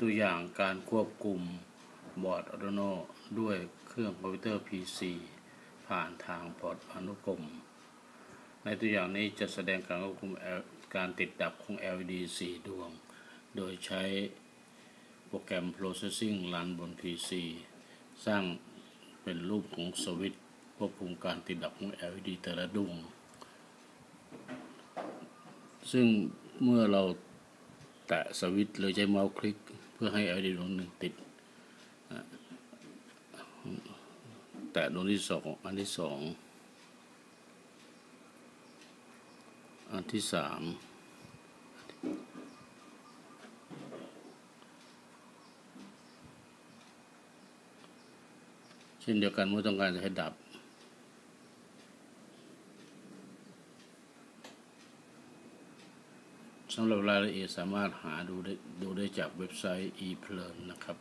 ตัวอย่างการควบคุมบอร์ด Arduino ด้วยเครื่องคอมพิวเตอร์ PC ผ่านทางพอร์ตอนุกรม ในตัวอย่างนี้จะแสดงการควบคุมการติดดับของ LED 4 ดวง โดยใช้โปรแกรม Processing รันบน PC สร้างเป็นรูปของสวิตช์ควบคุมการติดดับของ LED แต่ละดวง ซึ่งเมื่อเราแตะสวิตช์หรือใช้เมาส์คลิก พื่อให้ LED ดวงหนึ่งติด แตะดวงที่สองอันที่สองอันที่สามเช่นเดียวกันเมื่อต้องการจะให้ดับ สำหรับรายละเอียดสามารถหาดูได้ดูได้จากเว็บไซต์ ePlearn นะครับ